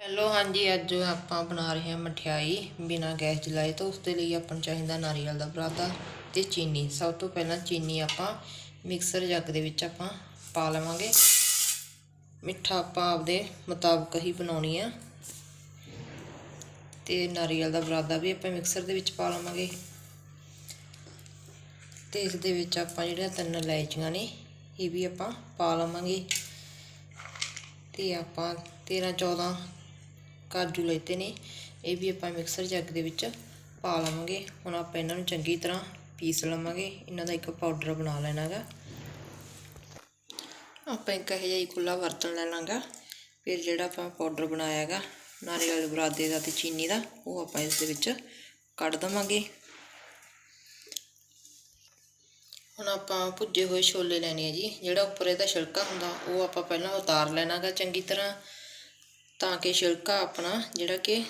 Hello, ਹਾਂਜੀ, ਅੱਜ ਆਪਾਂ ਬਣਾ ਰਹੇ ਹਾਂ ਮਠਿਆਈ ਬਿਨਾ ਗੈਸ ਜਲਾਏ ਤਾਂ। ਉਸ ਦੇ ਲਈ ਆਪਾਂ ਨੂੰ ਚਾਹੀਦਾ ਨਾਰੀਅਲ ਦਾ ਬਰਾਦਾ ਤੇ ਚੀਨੀ। ਸਭ ਤੋਂ ਪਹਿਲਾਂ ਚੀਨੀ ਆਪਾਂ ਮਿਕਸਰ ਜੱਗ ਦੇ ਵਿੱਚ ਆਪਾਂ ਪਾ ਲਵਾਂਗੇ। ਮਿੱਠਾ ਆਪਾਂ ਆਪਦੇ ਮੁਤਾਬਕ ਹੀ ਬਣਾਉਣੀ ਆ। ਤੇ ਨਾਰੀਅਲ ਦਾ ਬਰਾਦਾ ਵੀ ਆਪਾਂ ਮਿਕਸਰ ਦੇ ਵਿੱਚ ਪਾ ਲਵਾਂਗੇ। ਤੇ ਇਸ ਦੇ ਵਿੱਚ ਆਪਾਂ ਜਿਹੜੀਆਂ ਤਿੰਨ ਇਲਾਇਚੀਆਂ ਨੇ, ਇਹ ਵੀ ਆਪਾਂ ਪਾ ਲਵਾਂਗੇ। ਤੇ ਆਪਾਂ 13 14 ਕਾਜੂ ਲੈਤੇ ਨੇ ਇਹ ਵੀ ਆਪਾਂ ਮਿਕਸਰ ਜੱਗ ਦੇ ਵਿੱਚ ਪਾ ਲਵਾਂਗੇ। ਹੁਣ ਆਪਾਂ ਇਹਨਾਂ ਨੂੰ ਚੰਗੀ ਤਰ੍ਹਾਂ ਪੀਸ ਲਵਾਂਗੇ। ਇਹਨਾਂ ਦਾ ਇੱਕ ਪਾਊਡਰ ਬਣਾ ਲੈਣਾ ਗਾ ਆਪਾਂ ਇੱਕ ਇਹ ਜਿਹਾ ਕੁੱਲਾ ਵਰਤਣ ਲੈਣਾਗਾ ਫਿਰ ਜਿਹੜਾ ਆਪਾਂ ਪਾਊਡਰ ਬਣਾਇਆ ਹੈਗਾ ਨਾਰੀਅਲ ਬਰਾਦੇ ਦਾ ਤੇ ਚੀਨੀ ਦਾ, ਉਹ ਆਪਾਂ ਇਸ ਦੇ ਵਿੱਚ ਕੱਢ ਦਵਾਂਗੇ। ਹੁਣ ਆਪਾਂ ਭੁੱਜੇ ਹੋਏ ਛੋਲੇ ਲੈਣੇ ਆ ਜੀ। ਜਿਹੜਾ ਉੱਪਰ ਇਹਦਾ ਛਿਲਕਾ ਹੁੰਦਾ, ਉਹ ਆਪਾਂ ਪਹਿਲਾਂ ਉਤਾਰ ਲੈਣਾਗਾ ਚੰਗੀ ਤਰ੍ਹਾਂ। ਤਾਂ ਕਿ ਛਿਲਕਾ ਆਪਣਾ ਜਿਹੜਾ ਕਿ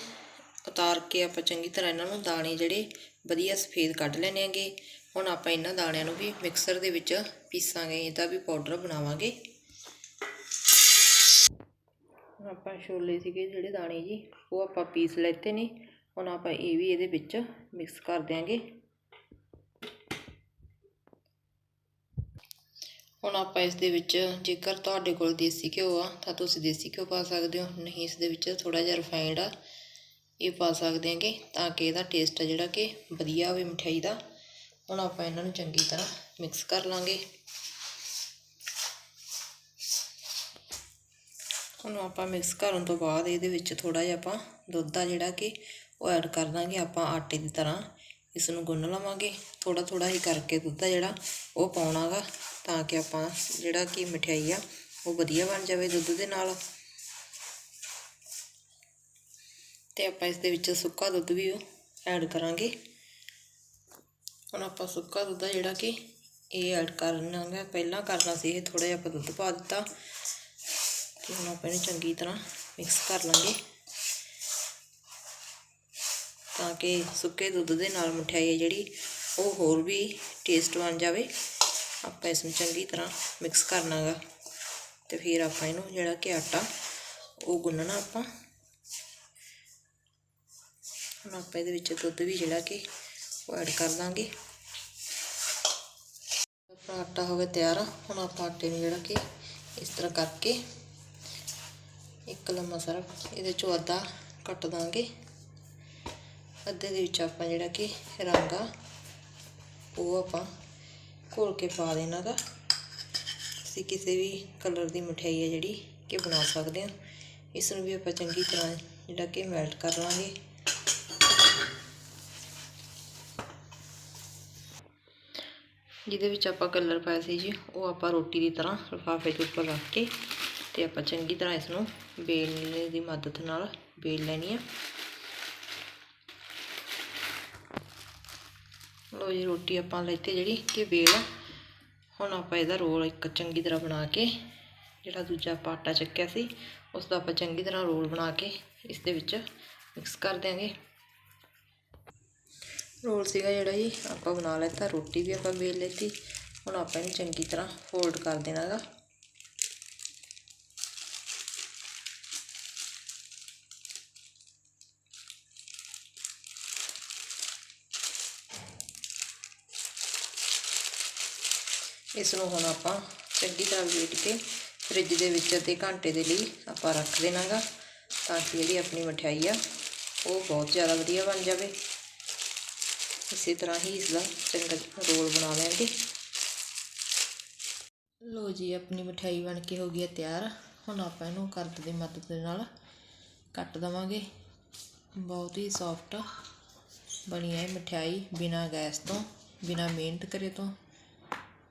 ਉਤਾਰ ਕੇ ਆਪਾਂ ਚੰਗੀ ਤਰ੍ਹਾਂ ਇਹਨਾਂ ਨੂੰ ਦਾਣੇ ਜਿਹੜੇ ਵਧੀਆ ਸਫੇਦ ਕੱਢ ਲੈਣੇ ਆਗੇ ਹੁਣ ਆਪਾਂ ਇਹਨਾਂ ਦਾਣਿਆਂ ਨੂੰ ਵੀ ਮਿਕਸਰ ਦੇ ਵਿੱਚ ਪੀਸਾਂਗੇ, ਇਹਦਾ ਵੀ ਪਾਊਡਰ ਬਣਾਵਾਂਗੇ। ਆਪਾਂ ਛੋਲੇ ਸੀਗੇ ਜਿਹੜੇ ਦਾਣੇ ਜੀ, ਉਹ ਆਪਾਂ ਪੀਸ ਲੈਤੇ ਨੇ ਹੁਣ ਆਪਾਂ ਇਹ ਵੀ ਇਹਦੇ ਵਿੱਚ ਮਿਕਸ ਕਰ ਦਿਆਂਗੇ। ਹੁਣ ਆਪਾਂ ਇਸ ਦੇ ਵਿੱਚ ਜੇਕਰ ਤੁਹਾਡੇ ਕੋਲ ਦੇਸੀ ਘਿਓ ਆ, ਤਾਂ ਤੁਸੀਂ ਦੇਸੀ ਘਿਓ ਪਾ ਸਕਦੇ ਹੋ, ਨਹੀਂ ਇਸ ਦੇ ਵਿੱਚ ਥੋੜਾ ਜਿਹਾ ਰਿਫਾਈਨਡ ਆ, ਇਹ ਪਾ ਸਕਦੇ ਹਾਂਗੇ, ਤਾਂ ਕਿ ਇਹਦਾ ਟੇਸਟ ਆ ਜਿਹੜਾ ਕਿ ਵਧੀਆ ਹੋਵੇ ਮਠਿਆਈ ਦਾ। ਹੁਣ ਆਪਾਂ ਇਹਨਾਂ ਨੂੰ ਚੰਗੀ ਤਰ੍ਹਾਂ ਮਿਕਸ ਕਰ ਲਾਂਗੇ। ਹੁਣ ਆਪਾਂ ਮਿਕਸ ਕਰਨ ਤੋਂ ਬਾਅਦ ਇਹਦੇ ਵਿੱਚ ਥੋੜਾ ਜਿਹਾ ਆਪਾਂ ਦੁੱਧ ਆ ਜਿਹੜਾ ਕਿ ਉਹ ਐਡ ਕਰ ਦਾਂਗੇ, ਆਪਾਂ ਆਟੇ ਦੀ ਤਰ੍ਹਾਂ। ਇਸ ਨੂੰ ਗੁੰਨ ਲਵਾਂਗੇ। ਥੋੜ੍ਹਾ ਥੋੜ੍ਹਾ ਹੀ ਕਰਕੇ ਦੁੱਧ ਆ ਜਿਹੜਾ, ਉਹ ਪਾਉਣਾ ਗਾ ਤਾਂ ਕਿ ਆਪਾਂ ਜਿਹੜਾ ਕਿ ਮਠਿਆਈ ਆ, ਉਹ ਵਧੀਆ ਬਣ ਜਾਵੇ ਦੁੱਧ ਦੇ ਨਾਲ। ਤੇ ਆਪਾਂ ਇਸ ਦੇ ਵਿੱਚ ਸੁੱਕਾ ਦੁੱਧ ਵੀ ਐਡ ਕਰਾਂਗੇ। ਹੁਣ ਆਪਾਂ ਸੁੱਕਾ ਦੁੱਧ ਜਿਹੜਾ ਕਿ ਇਹ ਐਡ ਕਰਨਾਗਾ। ਪਹਿਲਾਂ ਕਰਨਾ ਸੀ ਇਹ ਥੋੜਾ ਜਿਹਾ ਆਪਾਂ ਦੁੱਧ ਪਾ ਦਿੱਤਾ। ਤੇ ਹੁਣ ਆਪਾਂ ਇਹਨੂੰ ਚੰਗੀ ਤਰ੍ਹਾਂ ਮਿਕਸ ਕਰ ਲਾਂਗੇ। ਤਾਂ ਕਿ ਸੁੱਕੇ ਦੁੱਧ ਦੇ ਨਾਲ ਮਠਿਆਈ ਹੈ ਜਿਹੜੀ, ਉਹ ਹੋਰ ਵੀ ਟੇਸਟ ਬਣ ਜਾਵੇ। ਆਪਾਂ ਇਸ ਨੂੰ ਚੰਗੀ ਤਰ੍ਹਾਂ ਮਿਕਸ ਕਰਨਾਗਾ। ਤੇ ਫਿਰ ਆਪਾਂ ਇਹਨੂੰ ਜਿਹੜਾ ਕਿ ਆਟਾ, ਉਹ ਗੁੰਨਣਾ ਆਪਾਂ। ਹੁਣ ਆਪਾਂ ਇਹਦੇ ਵਿੱਚ ਦੁੱਧ ਵੀ ਜਿਹੜਾ ਕਿ ਉਹ ਐਡ ਕਰ ਦਾਂਗੇ। ਆਪਣਾ ਆਟਾ ਹੋ ਗਿਆ ਤਿਆਰ। ਹੁਣ ਆਪਾਂ ਆਟੇ ਨੂੰ ਜਿਹੜਾ ਕਿ ਇਸ ਤਰ੍ਹਾਂ ਕਰਕੇ ਇੱਕ ਲੰਮਾ ਸਾਰਾ ਇਹਦੇ ਚੋਂ ਅੱਧਾ ਕੱਟ ਦਾਂਗੇ। ਅੱਧੇ ਦੇ ਵਿੱਚ ਆਪਾਂ ਜਿਹੜਾ ਕਿ ਰੰਗ ਆ, ਉਹ ਆਪਾਂ ਘੋਲ ਕੇ ਪਾ ਦੇਣਾਗਾ ਤੁਸੀਂ ਕਿਸੇ ਵੀ ਕਲਰ ਦੀ ਮਠਿਆਈ ਹੈ ਜਿਹੜੀ ਕਿ ਬਣਾ ਸਕਦੇ ਹੋ ਇਸ ਨੂੰ ਵੀ ਆਪਾਂ ਚੰਗੀ ਤਰ੍ਹਾਂ ਜਿਹੜਾ ਕਿ ਮੈਲਟ ਕਰ ਲਾਂਗੇ। ਜਿਹਦੇ ਵਿੱਚ ਆਪਾਂ ਕਲਰ ਪਾਇਆ ਸੀ ਜੀ, ਉਹ ਆਪਾਂ ਰੋਟੀ ਦੀ ਤਰ੍ਹਾਂ ਲਿਫਾਫੇ ਦੇ ਉੱਪਰ ਰੱਖ ਕੇ ਤੇ ਆਪਾਂ ਚੰਗੀ ਤਰ੍ਹਾਂ ਇਸ ਨੂੰ ਬੇਲਣੇ ਦੀ ਮਦਦ ਨਾਲ ਬੇਲ ਲੈਣੀ ਆ। ਲੋ ਜੀ ਰੋਟੀ ਆਪਾਂ ਲੈਤੀ ਜਿਹੜੀ ਕਿ ਬੇਲ ਹੁਣ ਆਪਾਂ ਇਹਦਾ ਰੋਲ ਇੱਕ ਚੰਗੀ ਤਰ੍ਹਾਂ ਬਣਾ ਕੇ, ਜਿਹੜਾ ਦੂਜਾ ਆਪਾਂ ਆਟਾ ਚੱਕਿਆ ਸੀ ਉਸ ਦਾ ਆਪਾਂ ਚੰਗੀ ਤਰ੍ਹਾਂ ਰੋਲ ਬਣਾ ਕੇ ਇਸ ਦੇ ਵਿੱਚ ਮਿਕਸ ਕਰ ਦਿਆਂਗੇ। ਰੋਲ ਸੀਗਾ ਜਿਹੜਾ ਜੀ, ਆਪਾਂ ਬਣਾ ਲੈਤਾ ਰੋਟੀ ਵੀ ਆਪਾਂ ਵੇਲ ਲੈਤੀ ਹੁਣ ਆਪਾਂ ਇਹਨੂੰ ਚੰਗੀ ਤਰ੍ਹਾਂ ਫੋਲਡ ਕਰ ਦੇਣਾਗਾ। ਇਸ ਨੂੰ ਹੁਣ ਆਪਾਂ ਚੰਗੀ ਤਰ੍ਹਾਂ ਵੇਟ ਕੇ ਫ੍ਰਿਜ ਦੇ ਵਿੱਚ ਅੱਧੇ ਘੰਟੇ ਦੇ ਲਈ ਆਪਾਂ ਰੱਖ ਦੇਣਾਗਾ ਤਾਂ ਕਿ ਜਿਹੜੀ ਆਪਣੀ ਮਠਿਆਈ ਆ, ਉਹ ਬਹੁਤ ਜ਼ਿਆਦਾ ਵਧੀਆ ਬਣ ਜਾਵੇ। ਇਸੇ ਤਰ੍ਹਾਂ ਹੀ ਇਸ ਦਾ ਚੰਗਾ ਰੋਲ ਬਣਾ ਲੈਣਗੇ। ਲੋ ਜੀ, ਆਪਣੀ ਮਠਿਆਈ ਬਣ ਕੇ ਹੋ ਗਈ ਹੈ ਤਿਆਰ। ਹੁਣ ਆਪਾਂ ਇਹਨੂੰ ਕਰਦ ਦੀ ਮਦਦ ਦੇ ਨਾਲ ਕੱਟ ਦਵਾਂਗੇ। ਬਹੁਤ ਹੀ ਸੌਫਟ ਬਣੀ ਹੈ ਮਠਿਆਈ ਬਿਨਾ ਗੈਸ ਤੋਂ, ਬਿਨਾ ਮਿਹਨਤ ਕਰੇ ਤੋਂ।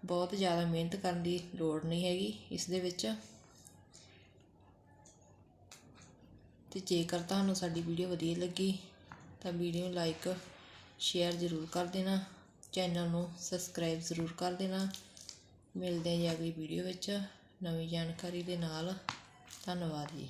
ਬਹੁਤ ਜ਼ਿਆਦਾ ਮਿਹਨਤ ਕਰਨ ਦੀ ਲੋੜ ਨਹੀਂ ਹੈਗੀ ਇਸ ਦੇ ਵਿੱਚ। ਤੇ ਜੇਕਰ ਤੁਹਾਨੂੰ ਸਾਡੀ ਵੀਡੀਓ ਵਧੀਆ ਲੱਗੀ, ਤਾਂ ਵੀਡੀਓ ਨੂੰ ਲਾਈਕ, ਸ਼ੇਅਰ ਜ਼ਰੂਰ ਕਰ ਦੇਣਾ। ਚੈਨਲ ਨੂੰ ਸਬਸਕ੍ਰਾਈਬ ਜ਼ਰੂਰ ਕਰ ਦੇਣਾ। ਮਿਲਦੇ ਹਾਂ ਜੀ ਅਗਲੀ ਵੀਡੀਓ ਵਿੱਚ ਨਵੀਂ ਜਾਣਕਾਰੀ ਦੇ ਨਾਲ। ਧੰਨਵਾਦ ਜੀ।